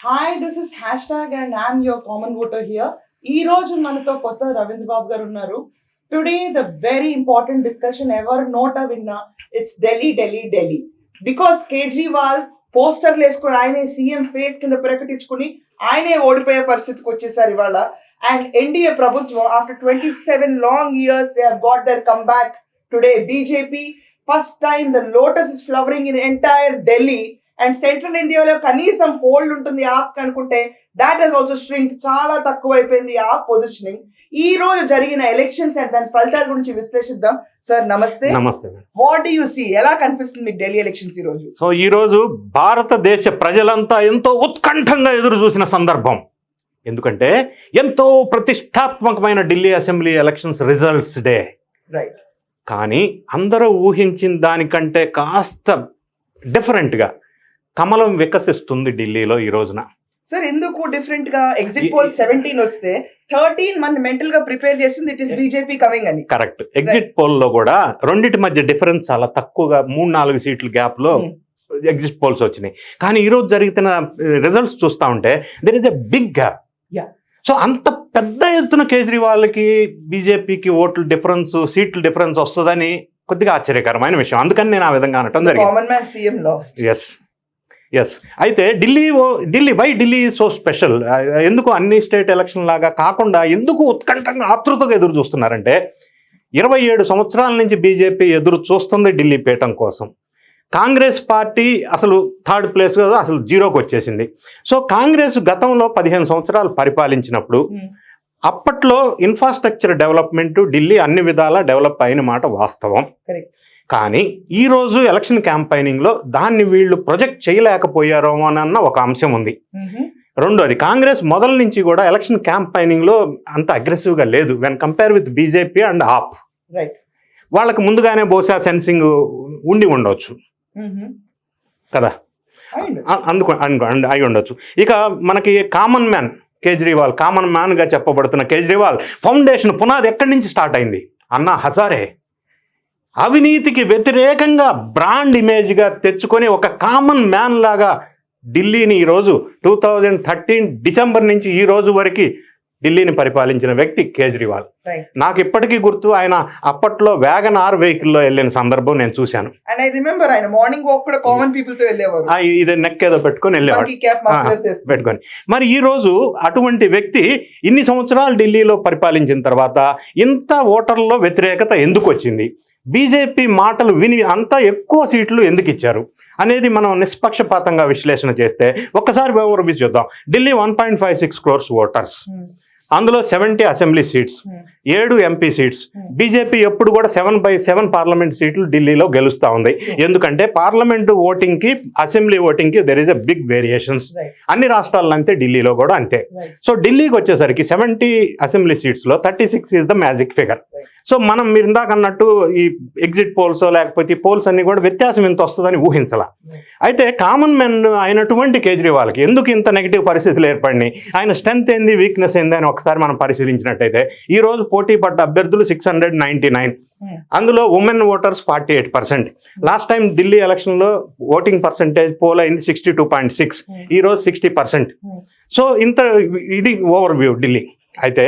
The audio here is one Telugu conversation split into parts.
Hi this is hash tag and I'm your common voter here ఈ రోజు మనతో కొత్త రవీంద్ర బాబు గారు ఉన్నారు. Today the very important discussion ఎవరు నోట విన్నా ఇట్స్ ఢిల్లీ ఢిల్లీ ఢిల్లీ బికాస్ కేజ్రీవాల్ పోస్టర్లు వేసుకుని ఆయనే సీఎం ఫేస్ కింద ప్రకటించుకుని ఆయనే ఓడిపోయే పరిస్థితికి వచ్చేసారు ఇవాళ. అండ్ ఎన్డీఏ ప్రభుత్వం after twenty seven long years they had their come back today BJP first time the lotus is flowering in entire Delhi and central ఇండియాలో కనీసం హోల్డ్ ఉంటుంది యాప్ అనుకుంటే దాట్ హెస్ ఆల్సో స్ట్రింగ్ చాలా తక్కువ అయిపోయింది ఆ పొజిషనింగ్ ఈ రోజు జరిగిన ఎలక్షన్స్ అండ్ దాని ఫలితాల గురించి విశ్లేషిద్దాం. సార్ నమస్తే. నమస్తే. వాట్ యు సీ ఎలా కనిపిస్తుంది మీకు ఢిల్లీ ఎలక్షన్స్ ఈ రోజు? సో ఈరోజు భారతదేశ ప్రజలంతా ఎంతో ఉత్కంఠంగా ఎదురు చూసిన సందర్భం. ఎందుకంటే ఎంతో ప్రతిష్టాత్మకమైన Delhi assembly elections results day right కానీ అందరూ ఊహించిన దానికంటే కాస్త డిఫరెంట్గా కమలం వికసిస్తుంది ఢిల్లీలో ఈ రోజున. సార్ ఎందుకు డిఫరెంట్గా ఎగ్జిట్ పోల్ సెవెంటీన్ వస్తే థర్టీన్ మన మెంటల్గా ప్రిపేర్ చేసింది ఇట్ ఇస్ బీజేపీ కమింగ్ అని. కరెక్ట్. ఎగ్జిట్ పోల్లో కూడా రెండింటి మధ్య డిఫరెన్స్ చాలా తక్కువగా మూడు నాలుగు సీట్ల గ్యాప్లో Hmm. ఎగ్జిట్ పోల్స్ వచ్చినాయి. కానీ ఈరోజు జరుగుతున్న రిజల్ట్స్ చూస్తూ ఉంటే there is a big gap. So అంత పెద్ద ఎత్తున కేజ్రీవాల్కి బీజేపీకి ఓట్లు డిఫరెన్స్ సీట్లు డిఫరెన్స్ వస్తుందని కొద్దిగా ఆశ్చర్యకరమైన విషయం. అందుకని నేను ఆ విధంగా అనటం జరిగింది. Common man CM last yes yes అయితే ఢిల్లీ ఓ- Delhi why Delhi so special ఎందుకు అన్ని స్టేట్ ఎలక్షన్ లాగా కాకుండా ఎందుకు ఉత్కంఠంగా ఆతృతగా ఎదురు చూస్తున్నారంటే ఇరవై ఏడు సంవత్సరాల నుంచి బీజేపీ ఎదురు చూస్తుంది ఢిల్లీ పీఠం కోసం. కాంగ్రెస్ పార్టీ అసలు థర్డ్ ప్లేస్ అసలు జీరోకి వచ్చేసింది. సో కాంగ్రెస్ గతంలో పదిహేను సంవత్సరాలు పరిపాలించినప్పుడు అప్పట్లో ఇన్ఫ్రాస్ట్రక్చర్ డెవలప్మెంట్ ఢిల్లీ అన్ని విధాలా డెవలప్ అయిన మాట వాస్తవం. కానీ ఈ రోజు ఎలక్షన్ క్యాంపైనింగ్లో దాన్ని వీళ్ళు ప్రొజెక్ట్ చేయలేకపోయారో అన్న ఒక అంశం ఉంది. రెండోది కాంగ్రెస్ మొదల నుంచి కూడా ఎలక్షన్ క్యాంపైనింగ్లో అంత అగ్రెసివ్గా లేదు. When compare with BJP and AAP right వాళ్ళకి ముందుగానే బహుశా సెన్సింగ్ ఉండి ఉండొచ్చు. కదా? అందుకు అయి ఉండొచ్చు. ఇక మనకి కామన్ మ్యాన్ కేజ్రీవాల్ కామన్ మ్యాన్గా చెప్పబడుతున్న కేజ్రీవాల్ ఫౌండేషన్ పునాది ఎక్కడి నుంచి స్టార్ట్ అయింది? అన్నా హజారే. అవినీతికి వ్యతిరేకంగా బ్రాండ్ ఇమేజ్గా తెచ్చుకొని ఒక కామన్ మ్యాన్ లాగా ఢిల్లీని ఈరోజు టూ థౌజండ్ థర్టీన్ డిసెంబర్ నుంచి ఈ రోజు వరకు ఢిల్లీని పరిపాలించిన వ్యక్తి కేజ్రీవాల్. నాకు ఇప్పటికీ గుర్తు ఆయన అప్పట్లో వ్యాగన్ ఆర్ వెహికల్లో వెళ్ళిన సందర్భం నేను చూశాను. రిమెంబర్ ఆయన మార్నింగ్ వాక్ కూడా కామన్ పీపుల్తో వెళ్ళేవారు. ఆ, ఇది నెక్ ఏదో పెట్టుకొని వెళ్ళేవాడు. పెట్టుకొని. మరి ఈ రోజు అటువంటి వ్యక్తి ఇన్ని సంవత్సరాలు ఢిల్లీలో పరిపాలించిన తర్వాత ఇంత ఓటర్లలో వ్యతిరేకత ఎందుకు వచ్చింది? బీజేపీ మాటలు విని అంత ఎక్కువ సీట్లు ఎందుకు ఇచ్చారు అనేది మనం నిష్పక్షపాతంగా విశ్లేషణ చేస్తే ఒక్కసారి ఓవర్ చూద్దాం Delhi one point five six crores voters Hmm. అందులో సెవెంటీ అసెంబ్లీ సీట్స్ Hmm. ఏడు ఎంపీ సీట్స్ Hmm. బీజేపీ ఎప్పుడు కూడా సెవెన్ బై సెవెన్ పార్లమెంట్ సీట్లు ఢిల్లీలో గెలుస్తూ ఉంది ఎందుకంటే పార్లమెంటు ఓటింగ్కి assembly ఓటింగ్కి there is a big variations. అన్ని రాష్ట్రాల్లో అంతే ఢిల్లీలో కూడా అంతే. సో ఢిల్లీకి వచ్చేసరికి seventy assembly సీట్స్లో thirty six is the magic figure. So మనం మీరు ఇందాక అన్నట్టు ఈ ఎగ్జిట్ పోల్స్ లేకపోతే పోల్స్ అన్ని కూడా వ్యత్యాసం ఇంత వస్తుందని ఊహించాల Right. అయితే కామన్ మెన్ అయినటువంటి కేజ్రీవాల్కి ఎందుకు ఇంత నెగిటివ్ పరిస్థితులు ఏర్పడినాయి ఆయన స్ట్రెంత్ ఏంది వీక్నెస్ ఏంది అని ఒకసారి మనం పరిశీలించినట్టయితే ఈ రోజు పోటీ పడ్డ అభ్యర్థులు సిక్స్ హండ్రెడ్ నైన్టీ నైన్. అందులో women voters forty eight percent last time Delhi ఎలక్షన్లో ఓటింగ్ పర్సంటేజ్ పోల్ అయింది sixty two point six Hmm. ఈ రోజు సిక్స్టీ పర్సెంట్. సో ఇంత ఇది ఓవర్ వ్యూ ఢిల్లీ అయితే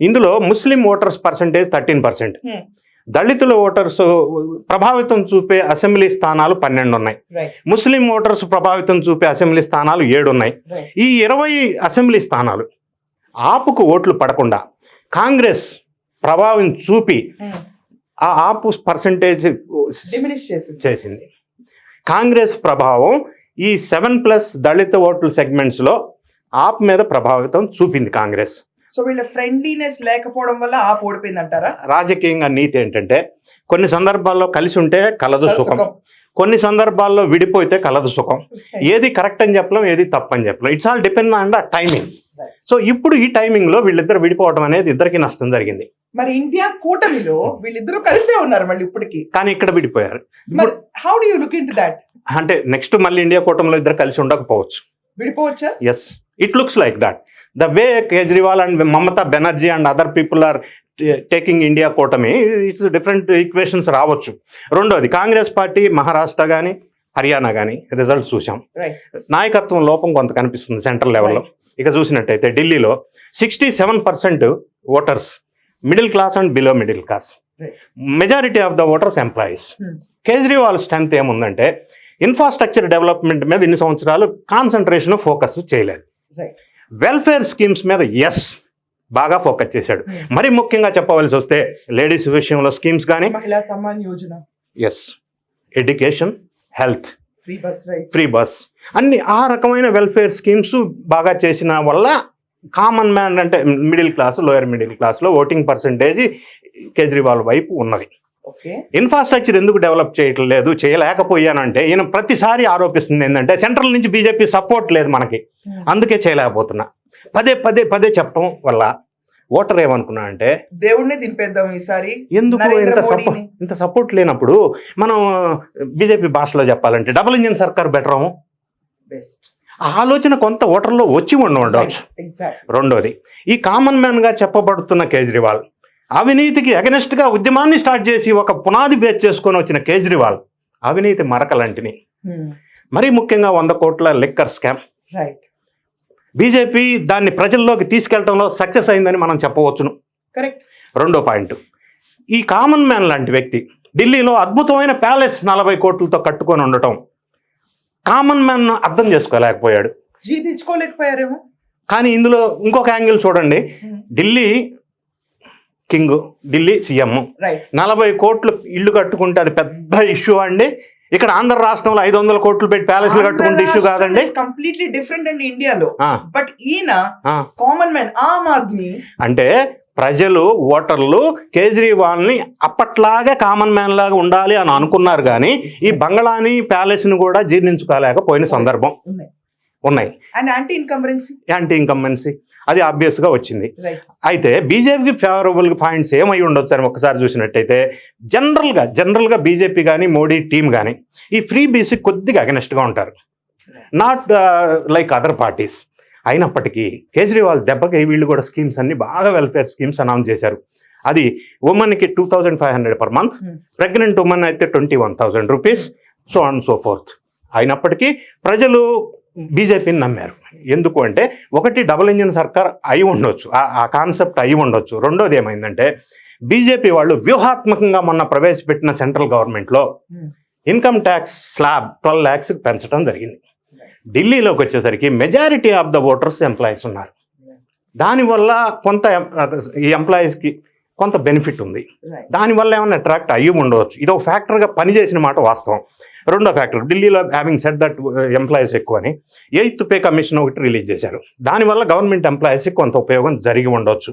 ఇందులో Muslim voters percentage thirteen percent. దళితుల ఓటర్స్ ప్రభావితం చూపే అసెంబ్లీ స్థానాలు పన్నెండు ఉన్నాయి. ముస్లిం ఓటర్స్ ప్రభావితం చూపే అసెంబ్లీ స్థానాలు ఏడు ఉన్నాయి. ఈ ఇరవై అసెంబ్లీ స్థానాలు ఆపుకు ఓట్లు పడకుండా కాంగ్రెస్ ప్రభావం చూపి Hmm. ఆ ఆపు పర్సంటేజ్ చేసింది. కాంగ్రెస్ ప్రభావం ఈ సెవెన్ ప్లస్ దళిత ఓట్ల సెగ్మెంట్స్లో ఆప్ మీద ప్రభావితం చూపింది కాంగ్రెస్. సో వీళ్ళ ఫ్రెండ్లీనెస్ లేకపోవడం వల్ల ఆ ఓడిపోయింది అంటారా రాజకీయంగా నీతి ఏంటంటే కొన్ని సందర్భాల్లో కలిసి ఉంటే కలదు సుఖం. కొన్ని సందర్భాల్లో విడిపోతే కలదు సుఖం. ఏది కరెక్ట్ అని చెప్పలేం ఏది తప్పని చెప్పలేం. It's all depend on the timing. So ఇప్పుడు ఈ టైమింగ్లో వీళ్ళిద్దరు విడిపోవడం అనేది ఇద్దరికి నష్టం జరిగింది. మరి ఇండియా కూటమిలో వీళ్ళిద్దరూ కలిసే ఉన్నారు మళ్ళీ ఇప్పటికి. కానీ ఇక్కడ విడిపోయారు. How do you look in that అంటే నెక్స్ట్ మళ్ళీ ఇండియా కూటమిలో ఇద్దరు కలిసి ఉండకపోవచ్చు. విడిపోవచ్చా? Yes it looks like that the way Kejriwal and Mamata Banerjee and other people are taking India కూటమి ఇట్స్ డిఫరెంట్ ఈక్వేషన్స్ రావచ్చు. రెండోది కాంగ్రెస్ పార్టీ మహారాష్ట్ర కానీ హర్యానా కానీ రిజల్ట్స్ చూసాం నాయకత్వం లోపం కొంత కనిపిస్తుంది సెంట్రల్ లెవెల్లో ఇక చూసినట్టయితే ఢిల్లీలో sixty seven percent voters middle class and below middle class. Majority of the voters employees. Kejriwal strength ఏముందంటే ఇన్ఫ్రాస్ట్రక్చర్ డెవలప్మెంట్ మీద ఇన్ని సంవత్సరాలు కాన్సన్ట్రేషన్ ఫోకస్ చేయలేదు. వెల్ఫేర్ స్కీమ్స్ మీద ఎస్ బాగా ఫోకస్ చేశాడు. Hmm. మరి ముఖ్యంగా చెప్పవలసి వస్తే లేడీస్ విషయంలో స్కీమ్స్ కానీ Mahila Samman Yojana. Yes education health free bus right free bus అన్ని ఆ రకమైన వెల్ఫేర్ స్కీమ్స్ బాగా చేసిన వల్ల కామన్ మ్యాన్ అంటే మిడిల్ క్లాస్ లోయర్ మిడిల్ క్లాస్లో ఓటింగ్ పర్సంటేజ్ కేజ్రీవాల్ వైపు ఉన్నది. ఓకే ఇన్ఫ్రాస్ట్రక్చర్ ఎందుకు డెవలప్ చేయట్లేదు చేయలేకపోయానంటే ఈయన ప్రతిసారి ఆరోపిస్తుంది ఏంటంటే సెంట్రల్ నుంచి బీజేపీ సపోర్ట్ లేదు మనకి. అందుకే చేయలేకపోతున్నా. పదే పదే పదే చెప్పడం వల్ల ఓటర్ ఏమనుకున్నా అంటే దేవుడిని దింపేద్దాం ఈసారి ఎందుకు? ఇంత సపోర్ట్. ఇంత సపోర్ట్ లేనప్పుడు మనం బీజేపీ భాషలో చెప్పాలంటే డబుల్ ఇంజిన్ సర్కార్ బెటరము బెస్ట్. ఆ ఆలోచన కొంత ఓటర్లో వచ్చి ఉండి ఉండవచ్చు రెండోది ఈ కామన్ మ్యాన్గా చెప్పబడుతున్న కేజ్రీవాల్ అవినీతికి అగెనెస్ట్గా ఉద్యమాన్ని స్టార్ట్ చేసి ఒక పునాది బేస్ చేసుకొని వచ్చిన కేజ్రీవాల్ అవినీతి మరకలంటిని. మరీ ముఖ్యంగా వంద కోట్ల లిక్కర్ స్కామ్. రైట్ బీజేపీ దాన్ని ప్రజల్లోకి తీసుకెళ్ళడంలో సక్సెస్ అయిందని మనం చెప్పవచ్చును. కరెక్ట్ రెండో పాయింట్. ఈ కామన్ మ్యాన్ లాంటి వ్యక్తి ఢిల్లీలో అద్భుతమైన ప్యాలెస్ నలభై కోట్లతో కట్టుకొని ఉండటం కామన్ మ్యాన్ అర్థం చేసుకోలేకపోయాడు. జీర్ణించుకోలేకపోయారేమో? కానీ ఇందులో ఇంకొక యాంగిల్ చూడండి. Delhi king Delhi CM. నలభై కోట్లు ఇల్లు కట్టుకుంటే అది పెద్ద ఇష్యూ అండి. ఇక్కడ ఆంధ్ర రాష్ట్రంలో ఐదు వందల కోట్లు పెట్టి ప్యాలెస్లు కట్టుకుంటే ఇష్యూ కాదండి. కంప్లీట్లీ డిఫరెంట్ అండి ఇండియాలో బట్ ఈయన. కామన్ మ్యాన్ ఆమ్ ఆద్మీ అంటే ప్రజలు ఓటర్లు కేజ్రీవాల్ని అప్పట్లాగే కామన్ మ్యాన్ లాగా ఉండాలి అని అనుకున్నారు కానీ ఈ బంగళాని ప్యాలెస్ని కూడా జీర్ణించుకోలేకపోయిన సందర్భం. ఉన్నాయి. And anti incumbency anti incumbency అది ఆబ్వియస్గా వచ్చింది. అయితే బీజేపీకి ఫేవరబుల్ పాయింట్స్ ఏమై ఉండొచ్చు అని ఒకసారి చూసినట్టయితే జనరల్గా జనరల్గా బీజేపీ కానీ మోడీ టీం కానీ ఈ ఫ్రీ బీసీ కొద్దిగా అగెనెస్ట్గా ఉంటారు. నాట్ లైక్ అదర్ పార్టీస్ అయినప్పటికీ కేజ్రీవాల్ దెబ్బకి వీళ్ళు కూడా స్కీమ్స్ అన్ని బాగా వెల్ఫేర్ స్కీమ్స్ అనౌన్స్ చేశారు. అది ఉమెన్కి two thousand five hundred per month. Pregnant women అయితే twenty one thousand rupees so and so fourth అయినప్పటికీ ప్రజలు బీజేపీని నమ్మారు. ఎందుకు అంటే ఒకటి డబుల్ ఇంజిన్ సర్కార్ అయి ఉండొచ్చు. ఆ- కాన్సెప్ట్ అయి ఉండొచ్చు. రెండోది ఏమైందంటే బీజేపీ వాళ్ళు వ్యూహాత్మకంగా మొన్న ప్రవేశపెట్టిన సెంట్రల్ గవర్నమెంట్లో Hmm. Income tax slab twelve lakhs పెంచడం జరిగింది. ఢిల్లీలోకి వచ్చేసరికి majority of the voters employees ఉన్నారు. దానివల్ల కొంత ఈ ఎంప్లాయీస్కి కొంత బెనిఫిట్ ఉంది. దానివల్ల ఏమైనా అట్రాక్ట్ అయ్యి ఉండవచ్చు. ఇది ఒక ఫ్యాక్టర్గా పనిచేసిన మాట వాస్తవం. రెండో ఫ్యాక్టర్ ఢిల్లీలో హ్యావింగ్ సెట్ దట్ ఎంప్లాయీస్ ఎక్కువ అని ఎయిత్ పే కమిషన్ ఒకటి రిలీజ్ చేశారు. దానివల్ల గవర్నమెంట్ ఎంప్లాయీస్కి కొంత ఉపయోగం జరిగి ఉండొచ్చు.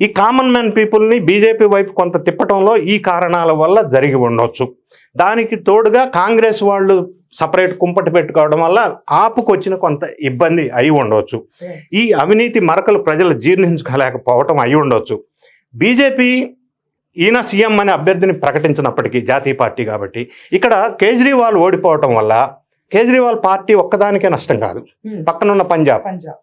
ఈ కామన్ మ్యాన్ పీపుల్ని బీజేపీ వైపు కొంత తిప్పటంలో ఈ కారణాల వల్ల జరిగి ఉండొచ్చు. దానికి తోడుగా కాంగ్రెస్ వాళ్ళు సపరేట్ కుంపటి పెట్టుకోవడం వల్ల ఆపుకొచ్చిన కొంత ఇబ్బంది అయి ఉండవచ్చు ఈ అవినీతి మరకలు ప్రజలు జీర్ణించుకోలేకపోవటం అయి ఉండొచ్చు. బీజేపీ ఈయన సీఎం అనే అభ్యర్థిని ప్రకటించినప్పటికీ జాతీయ పార్టీ కాబట్టి ఇక్కడ కేజ్రీవాల్ ఓడిపోవటం వల్ల కేజ్రీవాల్ పార్టీ ఒక్కదానికే నష్టం కాదు. పక్కనున్న పంజాబ్. పంజాబ్.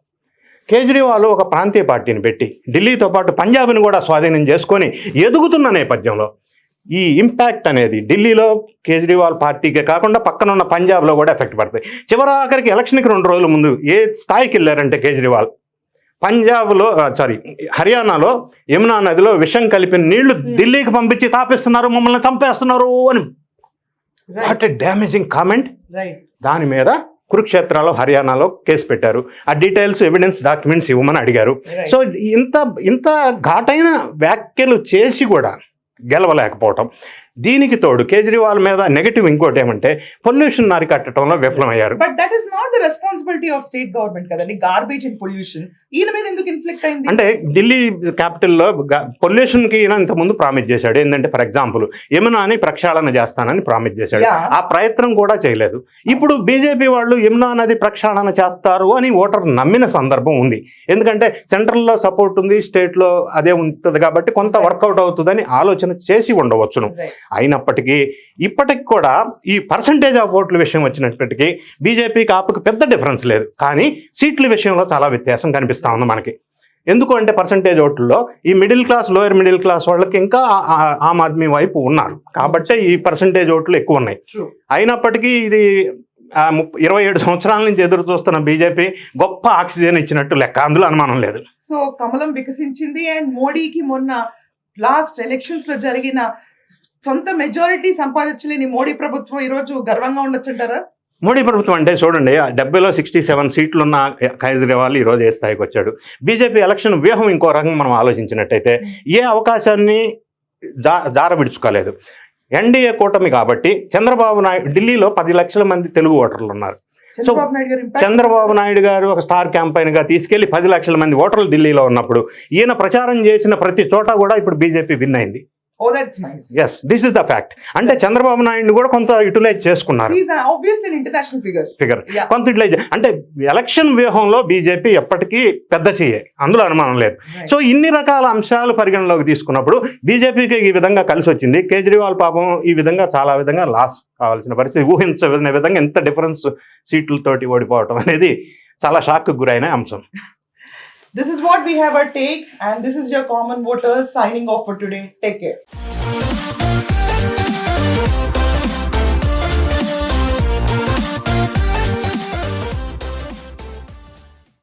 కేజ్రీవాల్ ఒక ప్రాంతీయ పార్టీని పెట్టి ఢిల్లీతో పాటు పంజాబ్ని కూడా స్వాధీనం చేసుకొని ఎదుగుతున్న నేపథ్యంలో ఈ ఇంపాక్ట్ అనేది ఢిల్లీలో కేజ్రీవాల్ పార్టీకే కాకుండా పక్కనున్న పంజాబ్లో కూడా ఎఫెక్ట్ పడుతుంది చివరాఖరికి ఎలక్షన్కి రెండు రోజుల ముందు ఏ స్థాయికి వెళ్ళారంటే కేజ్రీవాల్? పంజాబ్లో సారీ హర్యానాలో యమునా నదిలో విషం కలిపిన నీళ్ళు ఢిల్లీకి పంపించి తాపిస్తున్నారు మమ్మల్ని చంపేస్తున్నారు అని. వాట్ ఎ డ్యామేజింగ్ కామెంట్ దాని మీద కురుక్షేత్రాలో హర్యానాలో కేసు పెట్టారు. ఆ డీటెయిల్స్ ఎవిడెన్స్ డాక్యుమెంట్స్ ఇవ్వమని అడిగారు. సో ఇంత ఇంత ఘాటైన వ్యాఖ్యలు చేసి కూడా గెలవలేకపోవటం. దీనికి తోడు కేజ్రీవాల్ మీద నెగటివ్ ఇంకోటి ఏమంటే పొల్యూషన్ అరికట్టడంలో విఫలమయ్యారు. But that is not the responsibility of state government కదండి. గార్బేజ్ అండ్ పొల్యూషన్ ఈయన మీద ఎందుకు ఇన్ఫ్లిక్ట్ అయింది? అంటే ఢిల్లీ క్యాపిటల్లో పొల్యూషన్కి ఈయన ఇంతకుముందు ప్రామిస్ చేశాడు. ఏంటంటే ఫర్ ఎగ్జాంపుల్ యమునాని ప్రక్షాళన చేస్తానని ప్రామిస్ చేశాడు. ఆ ప్రయత్నం కూడా చేయలేదు. ఇప్పుడు బీజేపీ వాళ్ళు యమునా నది ప్రక్షాళన చేస్తారు అని ఓటర్ నమ్మిన సందర్భం ఉంది. ఎందుకంటే సెంట్రల్లో సపోర్ట్ ఉంది స్టేట్లో అదే ఉంటుంది కాబట్టి కొంత వర్కౌట్ అవుతుందని ఆలోచన చేసి ఉండవచ్చును. అయినప్పటికీ ఇప్పటికి కూడా ఈ పర్సంటేజ్ ఆఫ్ ఓట్ల విషయం వచ్చినప్పటికీ బీజేపీ కాపుకి పెద్ద డిఫరెన్స్ లేదు. కానీ సీట్ల విషయంలో చాలా వ్యత్యాసం కనిపిస్తా ఉంది మనకి. ఎందుకు అంటే పర్సంటేజ్ ఓట్లలో ఈ middle class lower middle class వాళ్ళకి ఇంకా ఆమ్ ఆద్మీ వైపు ఉన్నారు. కాబట్టి ఈ పర్సంటేజ్ ఓట్లు ఎక్కువ ఉన్నాయి. అయినప్పటికీ ఇది ఇరవై ఏడు సంవత్సరాల నుంచి ఎదురు చూస్తున్న బీజేపీ గొప్ప ఆక్సిజన్ ఇచ్చినట్టు లెక్క. అందులో అనుమానం లేదు. సో కమలం వికసించింది అండ్ మోడీకి మొన్న లాస్ట్ ఎలక్షన్స్లో జరిగిన సొంత మెజారిటీ సంపాదించలేని మోడీ ప్రభుత్వం ఈ రోజు గర్వంగా ఉండొచ్చంటారా మోడీ ప్రభుత్వం అంటే చూడండి ఆ డెబ్బైలో సిక్స్టీ సెవెన్ సీట్లున్న కేజ్రీవాల్ ఈ రోజు ఏ స్థాయికి వచ్చాడు. బీజేపీ ఎలక్షన్ వ్యూహం ఇంకో రకంగా మనం ఆలోచించినట్టయితే ఏ అవకాశాన్ని జా జారబిడుచుకోలేదు ఎన్డీఏ కూటమి కాబట్టి చంద్రబాబు నాయుడు ఢిల్లీలో పది లక్షల మంది తెలుగు ఓటర్లు ఉన్నారు. చంద్రబాబు నాయుడు గారు చంద్రబాబు నాయుడు గారు ఒక స్టార్ క్యాంపైన్గా తీసుకెళ్ళి పది లక్షల మంది ఓటర్లు ఢిల్లీలో ఉన్నప్పుడు ఈయన ప్రచారం చేసిన ప్రతి చోట కూడా ఇప్పుడు బీజేపీ విన్ అయింది. Yes this is the fact అంటే చంద్రబాబు నాయుడు కూడా కొంత యూటిలైజ్ చేసుకున్నారు. ఫిగర్. కొంత యూటిలైజ్ అంటే ఎలక్షన్ వ్యూహంలో బీజేపీ ఎప్పటికీ పెద్ద చెయ్యే అందులో అనుమానం లేదు. సో ఇన్ని రకాల అంశాలు పరిగణలోకి తీసుకున్నప్పుడు బీజేపీకి ఈ విధంగా కలిసి వచ్చింది. కేజ్రీవాల్ పాపం ఈ విధంగా చాలా విధంగా లాస్ కావాల్సిన పరిస్థితి ఊహించని విధంగా ఎంత డిఫరెన్స్ సీట్లతోటి ఓడిపోవటం అనేది చాలా షాక్ గురైన అంశం. This is what we have our take, and this is your common voters signing off for today. Take care.